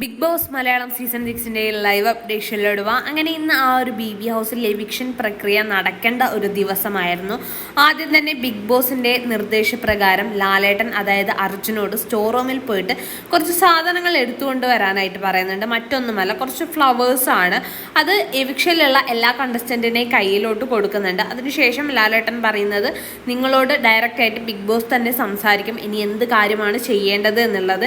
Big Boss Malayalam season സിക്സിന്റെ live അപ്ഡേഷനിലിടുക അങ്ങനെ ഇന്ന് ആ ഒരു ബി ബി ഹൗസിൽ എവിക്ഷൻ പ്രക്രിയ നടക്കേണ്ട ഒരു ദിവസമായിരുന്നു. ആദ്യം തന്നെ ബിഗ് ബോസിന്റെ നിർദ്ദേശപ്രകാരം ലാലേട്ടൻ അതായത് അർജുനോട് സ്റ്റോർ റൂമിൽ പോയിട്ട് കുറച്ച് സാധനങ്ങൾ എടുത്തുകൊണ്ട് വരാനായിട്ട് പറയുന്നുണ്ട്. മറ്റൊന്നുമല്ല കുറച്ച് ഫ്ലവേഴ്സാണ് അത് എവിക്ഷനിലുള്ള എല്ലാ കണ്ടസ്റ്റന്റിനെയും കയ്യിലോട്ട് കൊടുക്കുന്നുണ്ട്. അതിനുശേഷം ലാലേട്ടൻ പറയുന്നത് നിങ്ങളോട് ഡയറക്റ്റായിട്ട് ബിഗ് ബോസ് തന്നെ സംസാരിക്കും. ഇനി എന്ത് കാര്യമാണ് ചെയ്യേണ്ടത് എന്നുള്ളത്?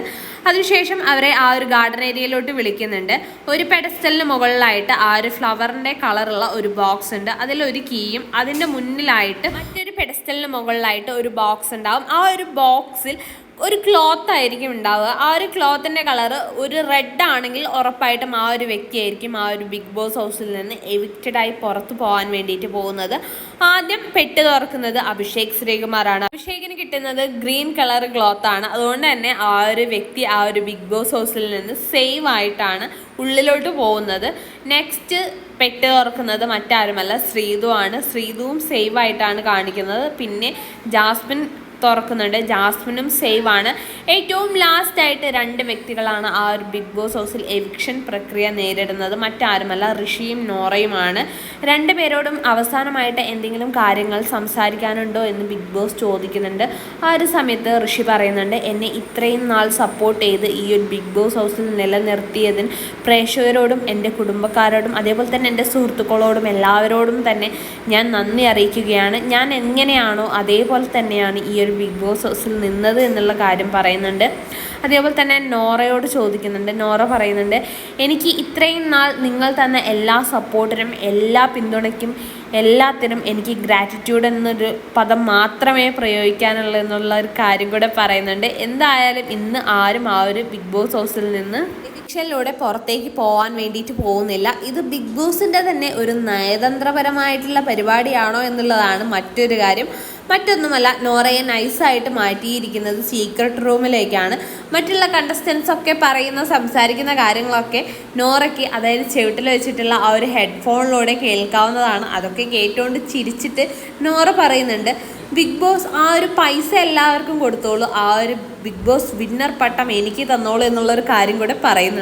അതിനുശേഷം അവരെ ആ ഒരു ഗാർഡൻ ഏരിയയിലോട്ട് വിളിക്കുന്നുണ്ട്. ഒരു പെഡസ്റ്റലിന് മുകളിലായിട്ട് ആ ഒരു ഫ്ലവറിന്റെ കളറുള്ള ഒരു ബോക്സ് ഉണ്ട്. അതിലൊരു കീയും അതിന്റെ മുന്നിലായിട്ട് മറ്റൊരു പെഡസ്റ്റലിന് മുകളിലായിട്ട് ഒരു ബോക്സ് ഉണ്ടാവും. ആ ഒരു ബോക്സിൽ ഒരു ക്ലോത്ത് ആയിരിക്കും ഉണ്ടാവുക. ആ ഒരു ക്ലോത്തിന്റെ കളർ ഒരു റെഡ് ആണെങ്കിൽ ഉറപ്പായിട്ടും ആ ഒരു വ്യക്തിയായിരിക്കും ആ ഒരു ബിഗ് ബോസ് ഹൗസിൽ നിന്ന് എവിക്റ്റഡ് ആയി പുറത്ത് പോകാൻ വേണ്ടിയിട്ട് പോകുന്നത്. ആദ്യം പെട്ട് തുറക്കുന്നത് അഭിഷേക് ശ്രീകുമാറാണ്. അഭിഷേകിന് കിട്ടുന്നത് ഗ്രീൻ കളർ ക്ലോത്ത് ആണ്. അതുകൊണ്ട് തന്നെ ആ ഒരു വ്യക്തി ആ ഒരു ബിഗ് ബോസ് ഹൗസിൽ നിന്ന് സേവ് ആയിട്ടാണ് ഉള്ളിലോട്ട് പോകുന്നത്. നെക്സ്റ്റ് പെട്ട് തുറക്കുന്നത് മറ്റാരുമല്ല ശ്രീതു ആണ് ശ്രീതുവും സേവ് ആയിട്ടാണ് കാണിക്കുന്നത്. പിന്നെ ജാസ്മിൻ തുറക്കുന്നുണ്ട്. ജാസ്മിനും സേവ് ആണ്. ഏറ്റവും ലാസ്റ്റ് ആയിട്ട് രണ്ട് വ്യക്തികളാണ് ആ ഒരു ബിഗ് ബോസ് ഹൗസിൽ എവിക്ഷൻ പ്രക്രിയ നേരിടുന്നത്. മറ്റാരുമല്ല ഋഷിയും നോറയുമാണ് രണ്ട് പേരോടും അവസാനമായിട്ട് എന്തെങ്കിലും കാര്യങ്ങൾ സംസാരിക്കാനുണ്ടോ എന്ന് ബിഗ് ബോസ് ചോദിക്കുന്നുണ്ട്. ആ ഒരു സമയത്ത് ഋഷി പറയുന്നുണ്ട് എന്നെ ഇത്രയും നാൾ സപ്പോർട്ട് ചെയ്ത് ഈ ഒരു ബിഗ് ബോസ് ഹൗസിൽ നിലനിർത്തിയതിന് പ്രേക്ഷകരോടും എന്റെ കുടുംബക്കാരോടും അതേപോലെ തന്നെ എന്റെ സുഹൃത്തുക്കളോടും എല്ലാവരോടും തന്നെ ഞാൻ നന്ദി അറിയിക്കുകയാണ്. ഞാൻ എങ്ങനെയാണോ അതേപോലെ തന്നെയാണ് ഈ ഒരു ബിഗ് ബോസ് ഹൗസിൽ നിന്നത് എന്നുള്ള കാര്യം പറയുന്നുണ്ട്. അതേപോലെ തന്നെ നോറയോട് ചോദിക്കുന്നുണ്ട്. നോറ പറയുന്നുണ്ട് എനിക്ക് ഇത്രയും നാൾ നിങ്ങൾ തന്ന എല്ലാ സപ്പോർട്ടിനും എല്ലാ പിന്തുണയ്ക്കും എല്ലാത്തിനും എനിക്ക് ഗ്രാറ്റിറ്റ്യൂഡ് എന്നൊരു പദം മാത്രമേ പ്രയോഗിക്കാനുള്ളൂ എന്നുള്ള ഒരു കാര്യം കൂടെ പറയുന്നുണ്ട്. എന്തായാലും ഇന്ന് ആരും ആ ഒരു ബിഗ് ബോസ് ഹൗസിൽ നിന്ന് എവിക്ഷനിലൂടെ പുറത്തേക്ക് പോകാൻ വേണ്ടിയിട്ട് പോകുന്നില്ല. ഇത് ബിഗ് ബോസിന്റെ തന്നെ ഒരു നയതന്ത്രപരമായിട്ടുള്ള പരിപാടിയാണോ എന്നുള്ളതാണ് മറ്റൊരു കാര്യം. മറ്റൊന്നുമല്ല നോറയെ നൈസായിട്ട് മാറ്റിയിരിക്കുന്നത് സീക്രട്ട് റൂമിലേക്കാണ് മറ്റുള്ള കണ്ടസ്റ്റൻസ് ഒക്കെ പറയുന്ന സംസാരിക്കുന്ന കാര്യങ്ങളൊക്കെ നോറയ്ക്ക് അതായത് ചെവിട്ടിൽ വെച്ചിട്ടുള്ള ആ ഒരു ഹെഡ്ഫോണിലൂടെ കേൾക്കാവുന്നതാണ്. അതൊക്കെ കേട്ടുകൊണ്ട് ചിരിച്ചിട്ട് നോറ പറയുന്നുണ്ട്. ബിഗ് ബോസ് ആ ഒരു പൈസ എല്ലാവർക്കും കൊടുത്തോളൂ. ആ ഒരു ബിഗ് ബോസ് വിന്നർ പട്ടം എനിക്ക് തന്നോളൂ എന്നുള്ളൊരു കാര്യം കൂടെ പറയുന്നുണ്ട്.